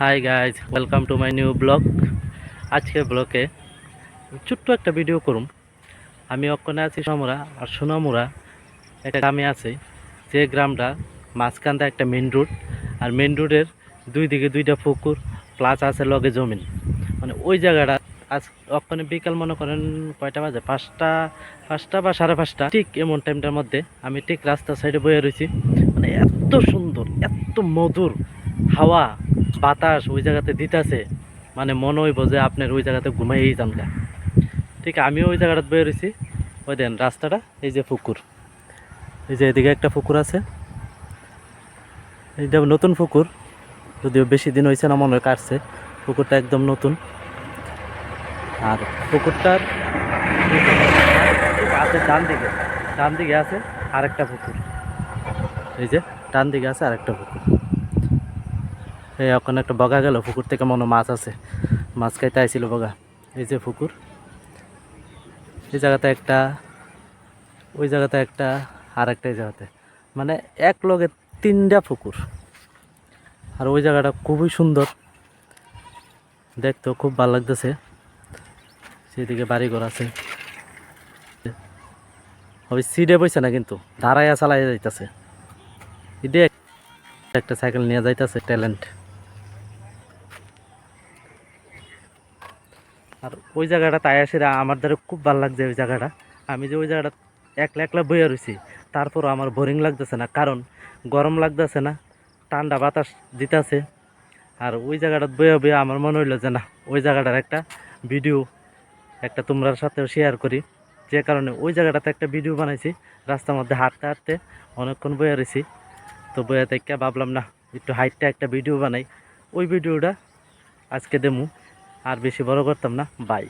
Hi guys welcome to my new blog আজকের ব্লগে ছোট্ট একটা ভিডিও করুম। আমি অক্ষণে আছি সোনামুরা আর সোনামুরা একটা গ্রামে আছে। যে গ্রামটা মাঝখানটা একটা মেন রোড আর মেন রোডের দুই দিকে দুইটা পুকুর প্লাস আছে লগে জমিন। মানে ওই জায়গাটা আজ অক্ষণে বিকাল মনে করেন কয়টা বাজে? পাঁচটা পাঁচটা বা সাড়ে পাঁচটা। ঠিক এমন টাইমটার মধ্যে আমি ঠিক রাস্তার সাইডে বয়ে রয়েছি মানে এত সুন্দর, এত মধুর হাওয়া। বাতাস ওই জায়গাতে দিতেছে মানে মনে হইব যে আপনার ওই জায়গাতে ঘুমাইয়েই যান গা। ঠিক, আমিও ওই জায়গাটাতে বয়ে রয়েছি ওই দেন, রাস্তাটা, এই যে পুকুর। এই যে এদিকে একটা পুকুর আছে। এইটা নতুন পুকুর, যদিও বেশি দিন হয়েছে না, মনে হয় কাটছে। পুকুরটা একদম নতুন। আর পুকুরটার আছে ডান দিকে। ডান দিকে আছে আরেকটা পুকুর। এই যে, ডান দিকে আছে আরেকটা পুকুর। এই ওখানে একটা বগা গেল, পুকুর থেকে মনে মাছ আছে। মাছ খাইতে আইছিল বগা। এই যে পুকুর। এই জায়গাতে একটা, ওই জায়গাতে একটা আর একটা এই জায়গাতে। মানে এক লগে তিনটা পুকুর। আর ওই জায়গাটা খুবই সুন্দর। দেখতেও খুব ভালো লাগতেছে। সেদিকে বাড়িঘর আছে। ওই সিডে বইছে না কিন্তু দাঁড়াইয়া চালাই যাইতেছে। ইডে একটা সাইকেল নিয়ে যাইতেছে, ট্যালেন্ট। আর ওই জায়গাটা তাই আসে আমার দ্বারা খুব ভালো লাগছে ওই জায়গাটা। আমি যে ওই জায়গাটা একলা একলা বইয়া রয়েছি তারপরও আমার বোরিং লাগতেছে না। কারণ গরম লাগতেছে না, ঠান্ডা বাতাস দিতেছে। আর ওই জায়গাটা বইয়া বইয়া আমার মনে হইল যে না, ওই জায়গাটার একটা ভিডিও একটা তোমরার সাথেও শেয়ার করি। যে কারণে ওই জায়গাটাতে একটা ভিডিও বানাইছি, রাস্তার মধ্যে হাঁটতে হাঁটতে অনেকক্ষণ বইয়া রয়েছি তো বইয়া থেকে ভাবলাম না, একটু হাইটটা একটা ভিডিও বানাই। ওই ভিডিওটা আজকে দেমু। আর বেশি বড় করতাম না বাই